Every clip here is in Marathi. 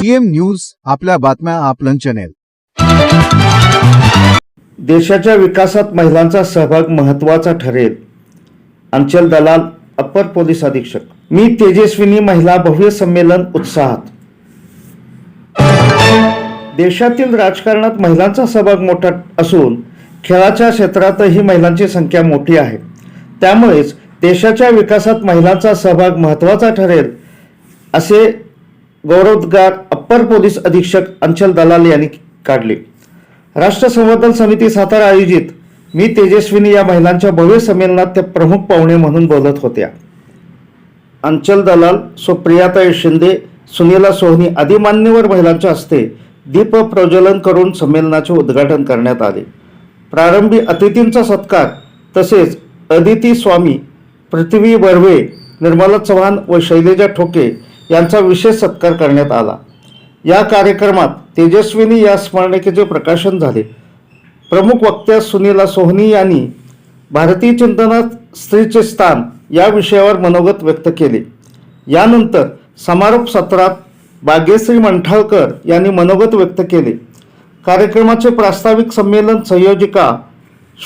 सीएम न्यूज आपल्या बातम्या आपलं चॅनेल देशाच्या विकासात महिलांचा सहभाग महत्त्वाचा ठरेल. अंचल दलाल अप्पर पोलीस अधीक्षक. मी तेजस्विनी महिला भव्य संमेलन उत्साहात. देशातील राजकारणात महिलांचा सहभाग मोठा असून खेळाच्या क्षेत्रातही महिलांची संख्या मोठी आहे. त्यामुळेच देशाच्या विकासात महिलांचा सहभाग महत्त्वाचा ठरेल असे गौरवोद्गार अप्पर पोलीस अधीक्षक अंचल दलाल यांनी काढले. राष्ट्र संवर्धन समिती सातारा आयोजित मी तेजस्विनी या महिलांच्या भव्य संमेलनात त्या प्रमुख पाहुणे म्हणून बोलत होत्या. अंचल दलाल सुप्रियाताई शिंदे सुनीला सोहनी आदी मान्यवर महिलांच्या हस्ते दीप प्रज्वलन करून संमेलनाचे उद्घाटन करण्यात आले. प्रारंभी अतिथींचा सत्कार तसेच अदिती स्वामी पृथ्वी बर्वे निर्मला चव्हाण व शैलेजा ठोके यांचा विशेष सत्कार करण्यात आला. या कार्यक्रमात तेजस्विनी या स्मरणिकेचे प्रकाशन झाले. प्रमुख वक्त्या सुनीला सोहनी यांनी भारतीय चिंतनात स्त्रीचे स्थान या विषयावर मनोगत व्यक्त केले. यानंतर समारोप सत्रात भाग्यश्री मंठाळकर यांनी मनोगत व्यक्त केले. कार्यक्रमाचे प्रास्ताविक संमेलन संयोजिका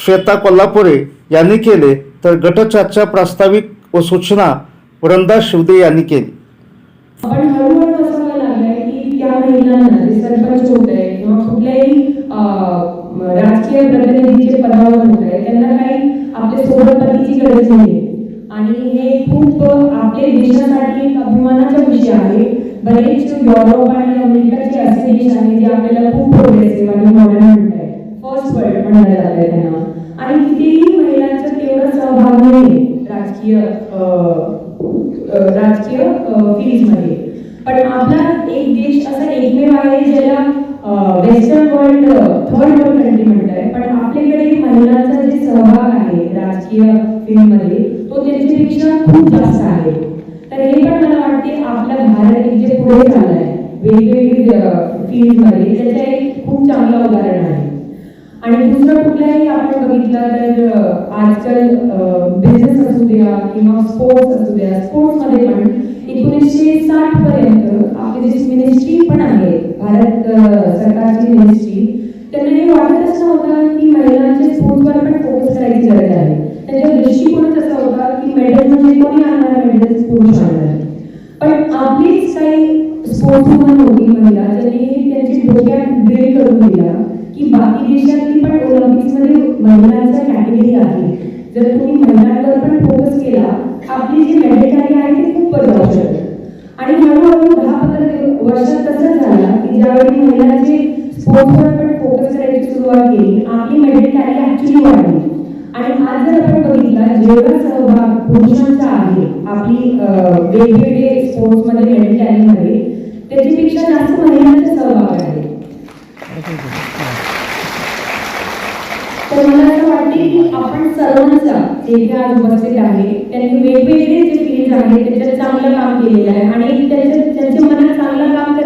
श्वेता कोल्हापुरे यांनी केले तर गटचर्चा प्रास्ताविक व सूचना वृंदा शिवदे यांनी केली. त्या महिलांना जे सरपंच होत आहे किंवा कुठल्याही राजकीय प्रतिनिधीचे पदावर होत आहे. त्यांना काही आपल्या सोबतपतीची गरज नाही. आणि हे खूप आपल्या देशासाठी एक अभिमानाचा विषय आहे. बरेच युरोप आणि अमेरिकाचे असे देश आहेत जे आपल्याला खूप प्रोग्रेसिव्ह आणि मॉडर्न म्हणताय फर्स्ट वर्ल्ड म्हणायला जातंय त्यांना. आणि तिथेही महिलांचा तेवढा सहभाग नाही राजकीय अं, अ, राजकीय फील्डमध्ये पण आपला एक देश असा एकमेव आहे ज्याला western world third world country म्हणताय पण आपल्याकडे महिलांचा जे सहभाग आहे राजकीय फील्डमध्ये तो त्यांच्यापेक्षा खूप जास्त आहे. तर हे पण मला वाटते आपला भारत जे पुढे झालं आहे वेगवेगळी फील्डमध्ये त्याचं एक खूप चांगलं उदाहरण आहे. आणि दुसरं कुठलाही आपण बघितलं तर आजकाल बिझनेस असू द्या किंवा स्पोर्ट्स असू द्या स्पोर्ट्समध्ये पण एकोणीसशे साठ पर्यंत आपली जी मिनिस्ट्री पण आहे भारत सरकारची मिनिस्ट्री त्यांना हे वाटतच नव्हतं की महिलांच्या स्पोर्ट्सवर पण फोकस करायची गरज आहे. त्याच्या दृष्टिकोनच असा होता की मेडल म्हणजे कोणी आणणार मेडल पुरुष आणणार पण आपलीच काही स्पोर्ट्स वुमन होती महिला ज्यांनी त्यांची डोक्यात ड्रिल करून दिला की बाकी देशातली पण ओलिम्पिक्समध्ये महिलांचा कॅटेगरी आहे. जर तुम्ही महिलांवर पण फोकस केला आपली जी मेडल आहे ती खूप वर जाऊ शकते आणि हळूहळू दहा पंधरा वर्षात तसंच झाला की ज्यावेळी महिलांची स्पोर्ट्सवर पण फोकस करायची सुरुवात केली आपली मेडल ॲक्च्युली वाढली. आणि आज जर आपण बघितला जेवढा सहभाग पुरुषांचा आहे आपली अं, वेगवेगळे स्पोर्ट्समध्ये मेडल टॅलीमध्ये त्याच्यापेक्षा जास्त महिलांचा सहभाग आहे. तर मला असं वाटते की आपण सर्वांचा जे इथे आज उपस्थित आहे त्यांनी वेगवेगळे जे फील्ड आहेत त्याच्यात चांगलं काम केलेलं आहे आणि त्याच्या त्यांच्या मनात चांगलं काम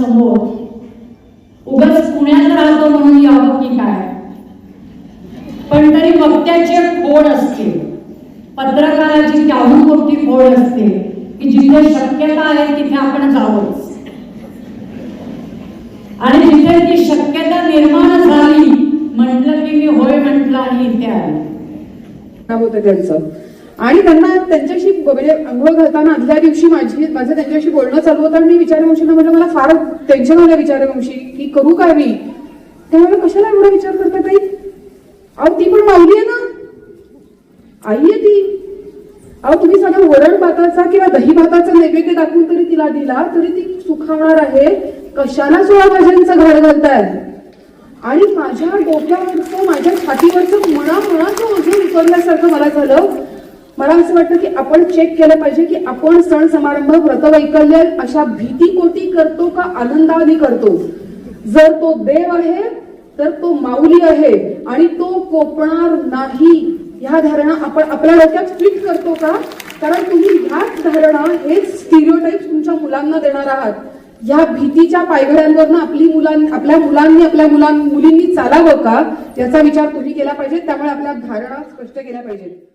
समोर. उगाच पुण्यात राहतो म्हणून यावं की काय? पण तरी वक्त्याची खोड असते. पत्रकाराची त्याहून मोठी खोड असते की जिथे शक्यता आहे तिथे आपण जावंच. आणि जिथे ती शक्यता निर्माण झाली म्हटलं की मी होय म्हटलं आणि इथे आले. काय होतं त्यांचं? आणि त्यांना त्यांच्याशी म्हणजे अंघोळ घालताना आदल्या दिवशी माझी माझं त्यांच्याशी बोलणं चालू होतं आणि मी विचारवंशींना म्हटलं मला फार टेन्शन आलं विचारवंशी की करू काय मी? त्यावेळेला कशाला एवढा विचार करता ताई? अहो ती पण माऊली आहे ना. आई आहे ती. अहो तुम्ही सगळं वरण भाताचा किंवा दही भाताचा नैवेद्य दाखवून तरी तिला दिला तरी ती सुखावणार आहे. कशाला सोळा भाज्यांचं घाड घालताय? आणि माझ्या डोक्यावरचं माझ्या छातीवरचं मना मनाचं ओझं उतरल्यासारखं मला झालं. मला असं वाटतं की आपण चेक केलं पाहिजे की आपण सण समारंभ व्रतवैकल्य अशा भीतीपोटी करतो का आनंदाने करतो? जर तो देव आहे तर तो माऊली आहे आणि तो कोपणार नाही. ह्या धारणा आपण आपल्या डोक्यात फिट करतो का? कारण तुम्ही ह्याच धारणा हेच स्टिरिओटाईप तुमच्या मुलांना देणार आहात. ह्या भीतीच्या पायघड्यांवरनं आपली मुलां आपल्या मुलांनी आपल्या मुलां मुलींनी चालावं का? याचा विचार तुम्ही केला पाहिजे. त्यामुळे आपल्या धारणा स्पष्ट केल्या पाहिजेत.